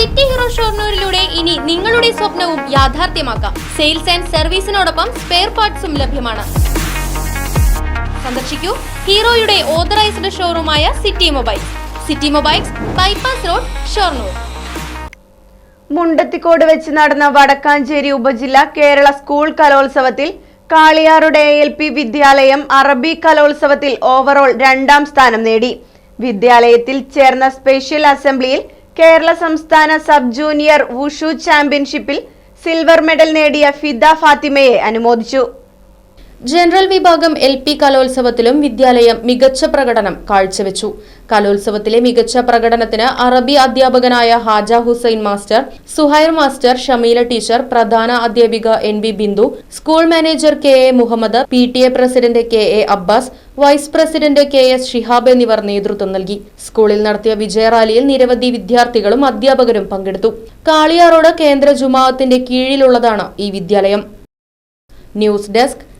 City hero ഷോർണൂരിലൂടെ ഇനി നിങ്ങളുടെ സ്വപ്നവും യാഥാർത്ഥ്യമാക്കാം. സെയിൽസ് ആൻഡ് സർവീസിനോടൊപ്പം സ്പെയർ പാർട്സും ലഭ്യമാണ്. സന്ദർശിക്കൂ ഹീറോയുടെ authorised ഷോറൂമായ city mobile city mobiles bypass road Shoranur. Mundathikode വെച്ച് നടന്ന വടക്കാഞ്ചേരി ഉപജില്ല കേരള സ്കൂൾ കലോത്സവത്തിൽ കാളിയാറുടെ എൽ പി വിദ്യാലയം അറബി കലോത്സവത്തിൽ ഓവറോൾ രണ്ടാം സ്ഥാനം നേടി. വിദ്യാലയത്തിൽ ചേർന്ന സ്പെഷ്യൽ അസംബ്ലിയിൽ കേരള സംസ്ഥാന സബ് ജൂനിയർ വുഷു ചാമ്പ്യൻഷിപ്പിൽ സിൽവർ മെഡൽ നേടിയ ഫിദ ഫാത്തിമയെ അനുമോദിച്ചു. ജനറൽ വിഭാഗം എൽ പി കലോത്സവത്തിലും വിദ്യാലയം മികച്ച പ്രകടനം കാഴ്ചവെച്ചു. കലോത്സവത്തിലെ മികച്ച പ്രകടനത്തിന് അറബി അധ്യാപകനായ Haja Hussain master Suhair master Shameela teacher പ്രധാന അധ്യാപിക N B Bindu school manager K A Muhammad P T A president K A Abbas vice president K S Shihab എന്നിവർ നേതൃത്വം നൽകി. സ്കൂളിൽ നടത്തിയ വിജയറാലിയിൽ നിരവധി വിദ്യാർത്ഥികളും അധ്യാപകരും പങ്കെടുത്തു. കാളിയാറോട് കേന്ദ്ര ജുമാഅത്തിന്റെ കീഴിലുള്ളതാണ് ഈ വിദ്യാലയം. News desk